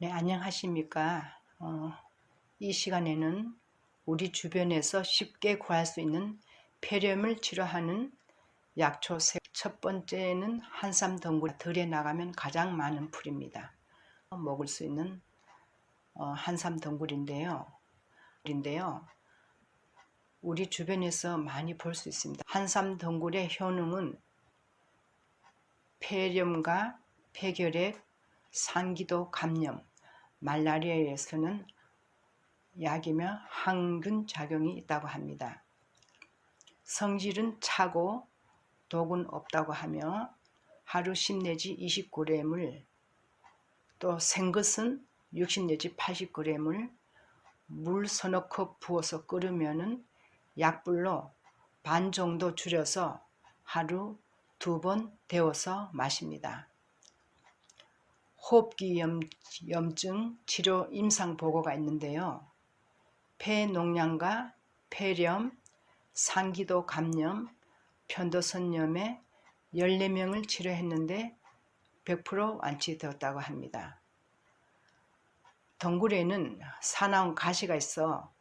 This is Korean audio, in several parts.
네, 안녕하십니까. 어, 이 시간에는 우리 주변에서 쉽게 구할 수 있는 폐렴을 치료하는 약초 세- 첫 번째는 한삼 덩굴 들에 나가면 가장 많은 풀입니다. 먹을 수 있는 어, 한삼 덩굴인데요. 인데요. 우리 주변에서 많이 볼 수 있습니다. 한삼 덩굴의 효능은 폐렴과 폐결핵, 상기도 감염, 말라리아에서는 약이며 항균 작용이 있다고 합니다. 성질은 차고 독은 없다고 하며 하루 10 내지 20g을 또 생것은 60 내지 80g을 물 서너 컵 부어서 끓으면은 약불로 반 정도 줄여서 하루 두 번 데워서 마십니다. 호흡기 염, 염증 치료 임상 보고가 있는데요. 폐농량과 폐렴, 상기도 감염, 편도선염에 14명을 치료했는데 100% 완치되었다고 합니다. 덩굴에는 사나운 가시가 있어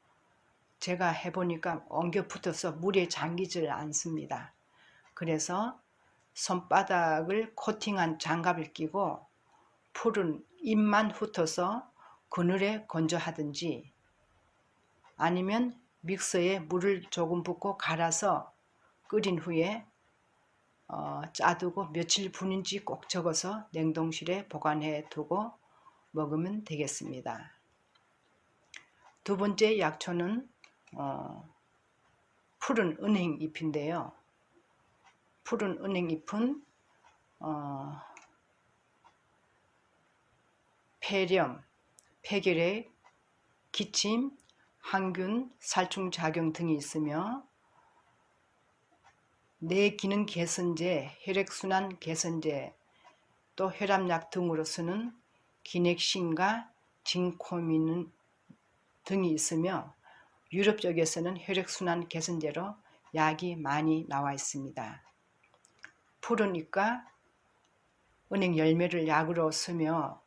제가 해보니까 엉겨 붙어서 물에 잠기질 않습니다. 그래서 손바닥을 코팅한 장갑을 끼고 풀은 잎만 훑어서 그늘에 건조하든지 아니면 믹서에 물을 조금 붓고 갈아서 끓인 후에 어, 짜두고 며칠 분인지 꼭 적어서 냉동실에 보관해 두고 먹으면 되겠습니다. 두 번째 약초는 어, 푸른 은행잎인데요. 푸른 은행잎은 어, 폐렴, 폐결핵, 기침, 항균, 살충 작용 등이 있으며 뇌 기능 개선제, 혈액순환 개선제, 또 혈압약 등으로 쓰는 기넥신과 진코민 등이 있으며 유럽 쪽에서는 혈액순환 개선제로 약이 많이 나와 있습니다. 잎과 은행 열매를 약으로 쓰며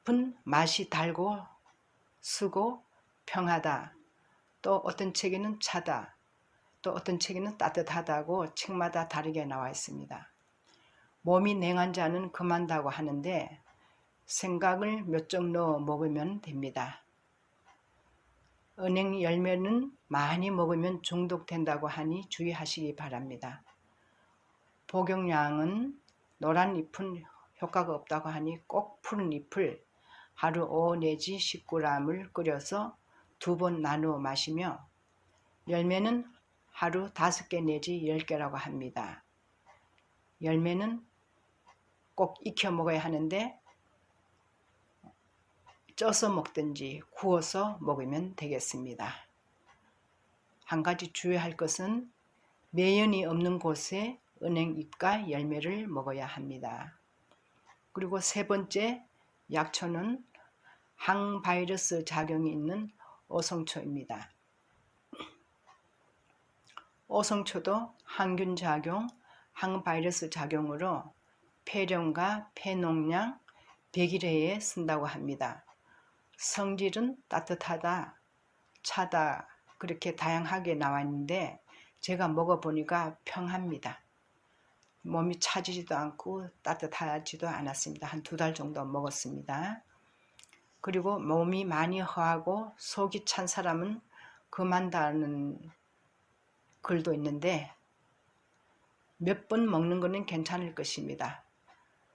잎은 맛이 달고 쓰고 평하다. 또 어떤 책에는 차다. 또 어떤 책에는 따뜻하다고 책마다 다르게 나와 있습니다. 몸이 냉한 자는 금한다고 하는데 생각을 몇 점 넣어 먹으면 됩니다. 은행 열매는 많이 먹으면 중독된다고 하니 주의하시기 바랍니다. 복용량은 노란 잎은 효과가 없다고 하니 꼭 푸른 잎을 하루 5 내지 19g을 끓여서 두 번 나누어 마시며 열매는 하루 5개 내지 10개라고 합니다. 열매는 꼭 익혀 먹어야 하는데 쪄서 먹든지 구워서 먹으면 되겠습니다. 한 가지 주의할 것은 매연이 없는 곳에 은행 잎과 열매를 먹어야 합니다. 그리고 세 번째 약초는 항바이러스 작용이 있는 오성초입니다. 오성초도 항균 작용, 항바이러스 작용으로 폐렴과 폐농량 100일회에 쓴다고 합니다. 성질은 따뜻하다, 차다 그렇게 다양하게 나와 있는데 제가 먹어보니까 평합니다. 몸이 차지지도 않고 따뜻하지도 않았습니다. 한 두 달 정도 먹었습니다. 그리고 몸이 많이 허하고 속이 찬 사람은 금한다는 글도 있는데 몇 번 먹는 것은 괜찮을 것입니다.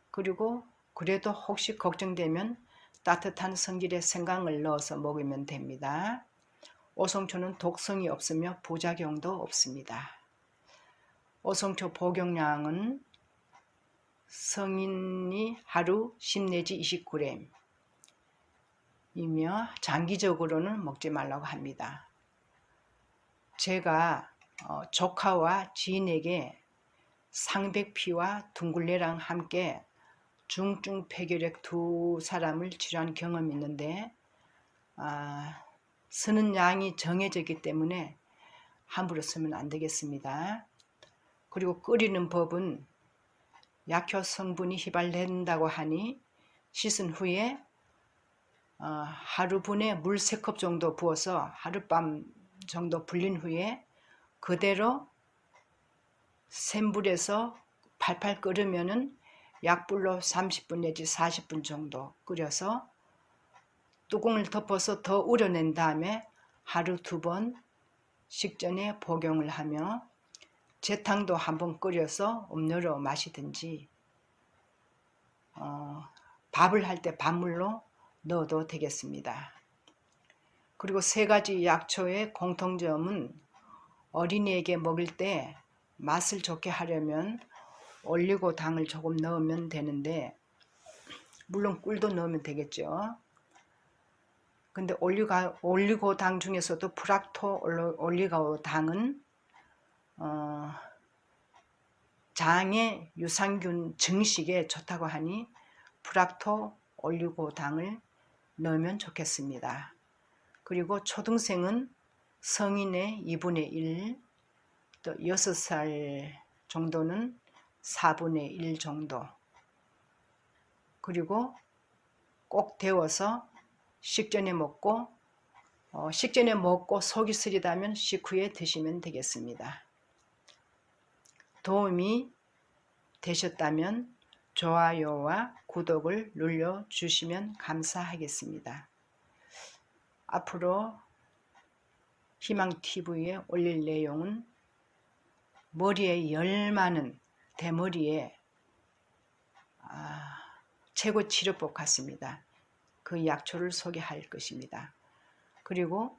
그리고 그래도 혹시 걱정되면 따뜻한 성질의 생강을 넣어서 먹으면 됩니다. 오성초는 독성이 없으며 부작용도 없습니다. 오성초 복용량은 성인이 하루 10 내지 20g 이며 장기적으로는 먹지 말라고 합니다. 제가 어, 조카와 지인에게 상백피와 둥글레랑 함께 중증 폐결핵 두 사람을 치료한 경험이 있는데 아, 쓰는 양이 정해져 있기 때문에 함부로 쓰면 안 되겠습니다. 그리고 끓이는 법은 약효 성분이 휘발된다고 하니 씻은 후에 어, 하루분에 물 3컵 정도 부어서 하룻밤 정도 불린 후에 그대로 센 불에서 팔팔 끓으면은 약불로 30분 내지 40분 정도 끓여서 뚜껑을 덮어서 더 우려낸 다음에 하루 두 번 식전에 복용을 하며 재탕도 한번 끓여서 음료로 마시든지 어, 밥을 할 때 밥물로 넣어도 되겠습니다. 그리고 세 가지 약초의 공통점은 어린이에게 먹일 때 맛을 좋게 하려면 올리고 당을 조금 넣으면 되는데 물론 꿀도 넣으면 되겠죠. 근데 올리가, 올리고 당 중에서도 프락토 올리고 당은 어, 장의 유산균 증식에 좋다고 하니 프락토 올리고 당을 넣으면 좋겠습니다. 그리고 초등생은 성인의 2분의 1, 또 6살 정도는 4분의 1 정도. 그리고 꼭 데워서 식전에 먹고 어, 식전에 먹고 속이 쓰리다면 식후에 드시면 되겠습니다. 도움이 되셨다면 좋아요와 구독을 눌러 주시면 감사하겠습니다. 앞으로 희망TV에 올릴 내용은 머리에 열 많은 대머리에 아, 최고 치료법 같습니다. 그 약초를 소개할 것입니다. 그리고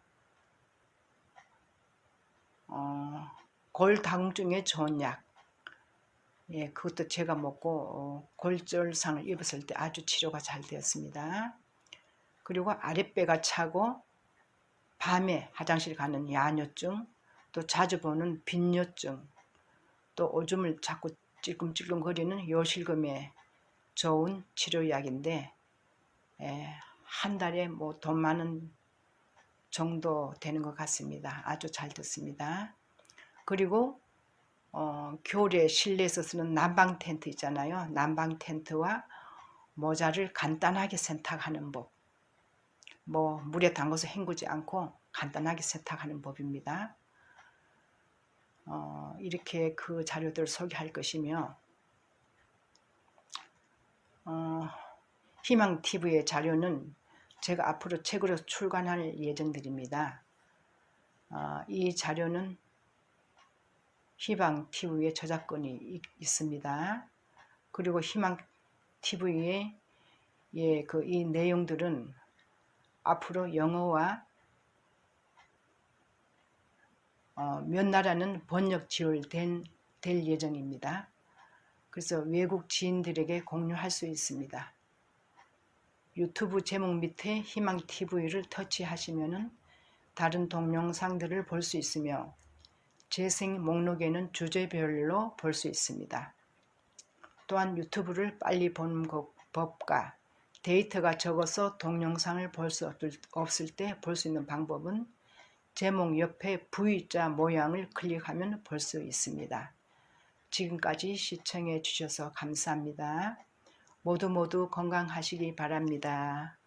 어, 골다공증에 좋은 약 예, 그것도 제가 먹고 어, 골절상을 입었을 때 아주 치료가 잘 되었습니다. 그리고 아랫배가 차고 밤에 화장실 가는 야뇨증, 또 자주 보는 빈뇨증, 또 오줌을 자꾸 찔끔찔끔 거리는 요실금에 좋은 치료약인데 예, 한 달에 뭐 돈 많은 정도 되는 것 같습니다. 아주 잘 듣습니다. 그리고 어, 겨울에 실내에서 쓰는 난방 텐트 있잖아요. 난방 텐트와 모자를 간단하게 세탁하는 법. 뭐 물에 담궈서 헹구지 않고 간단하게 세탁하는 법입니다. 어, 이렇게 그 자료들을 소개할 것이며 어, 희망TV의 자료는 제가 앞으로 책으로 출간할 예정들입니다. 어, 이 자료는 희망 TV의 저작권이 있습니다. 그리고 희망 TV의 예, 그 이 내용들은 앞으로 영어와 어, 몇 나라는 번역 지원된 될 예정입니다. 그래서 외국 지인들에게 공유할 수 있습니다. 유튜브 제목 밑에 희망 TV를 터치하시면은 다른 동영상들을 볼 수 있으며 재생 목록에는 주제별로 볼 수 있습니다. 또한 유튜브를 빨리 보는 법과 데이터가 적어서 동영상을 볼 수 없을 때 볼 수 있는 방법은 제목 옆에 V자 모양을 클릭하면 볼 수 있습니다. 지금까지 시청해 주셔서 감사합니다. 모두 모두 건강하시기 바랍니다.